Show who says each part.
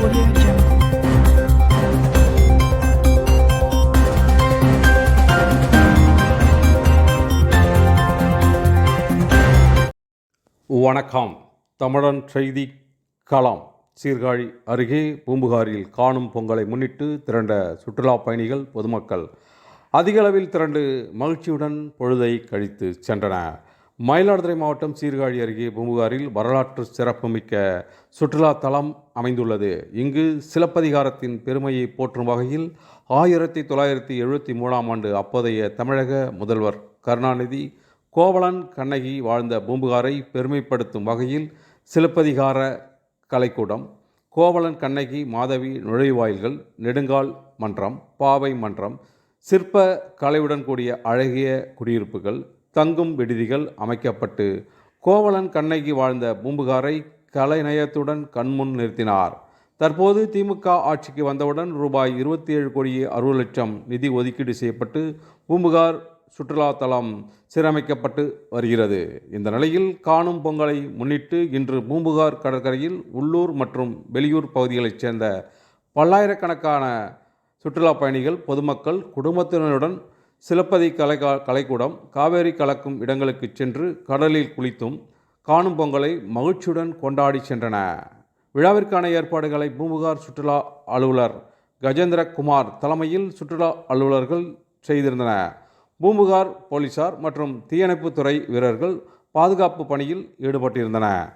Speaker 1: Audio Jungle.
Speaker 2: வணக்கம் தமிழன் செய்தி களம் சீர்காழி அருகே பூம்புகாரில் காணும் பொங்கலை முன்னிட்டு திரண்ட சுற்றுலா பயணிகள் பொதுமக்கள் அதிகளவில் திரண்டு மகிழ்ச்சியுடன் பொழுதை கழித்து சென்றன மயிலாடுதுறை மாவட்டம் சீர்காழி அருகே பூம்புகாரில் வரலாற்று சிறப்புமிக்க சுற்றுலா தலம் அமைந்துள்ளது. இங்கு சிலப்பதிகாரத்தின் பெருமையை போற்றும் வகையில் ஆயிரத்தி தொள்ளாயிரத்தி எழுபத்தி மூணாம் ஆண்டு அப்போதைய தமிழக முதல்வர் கருணாநிதி கோவலன் கண்ணகி வாழ்ந்த பூம்புகாரை பெருமைப்படுத்தும் வகையில் சிலப்பதிகார கலைக்கூடம் கோவலன் கண்ணகி மாதவி நுழைவாயில்கள் நெடுங்கால் மன்றம் பாவை மன்றம் சிற்ப கலையுடன் கூடிய அழகிய குடியிருப்புகள் தங்கும் விடுதிகள் அமைக்கப்பட்டு கோவலன் கண்ணகி வாழ்ந்த பூம்புகாரை கலைநயத்துடன் கண்முன் நிறுத்தினார். தற்போது திமுக ஆட்சிக்கு வந்தவுடன் ரூபாய் இருபத்தி ஏழு கோடியே அறுபது லட்சம் நிதி ஒதுக்கீடு செய்யப்பட்டு பூம்புகார் சுற்றுலா தலம் சீரமைக்கப்பட்டு வருகிறது. இந்த நிலையில் காணும் பொங்கலை முன்னிட்டு இன்று பூம்புகார் கடற்கரையில் உள்ளூர் மற்றும் வெளியூர் பகுதிகளைச் சேர்ந்த பல்லாயிரக்கணக்கான சுற்றுலா பயணிகள் பொதுமக்கள் குடும்பத்தினருடன் சிலப்பதி கலை கலைக்கூடம் காவேரி கலக்கும் இடங்களுக்கு சென்று கடலில் குளித்தும் காணும் பொங்கலை மகிழ்ச்சியுடன் கொண்டாடி சென்றன. விழாவிற்கான ஏற்பாடுகளை பூம்புகார் சுற்றுலா அலுவலர் கஜேந்திர குமார் தலைமையில் சுற்றுலா அலுவலர்கள் செய்திருந்தன. பூம்புகார் போலீசார் மற்றும் தீயணைப்புத்துறை வீரர்கள் பாதுகாப்பு பணியில் ஈடுபட்டிருந்தனர்.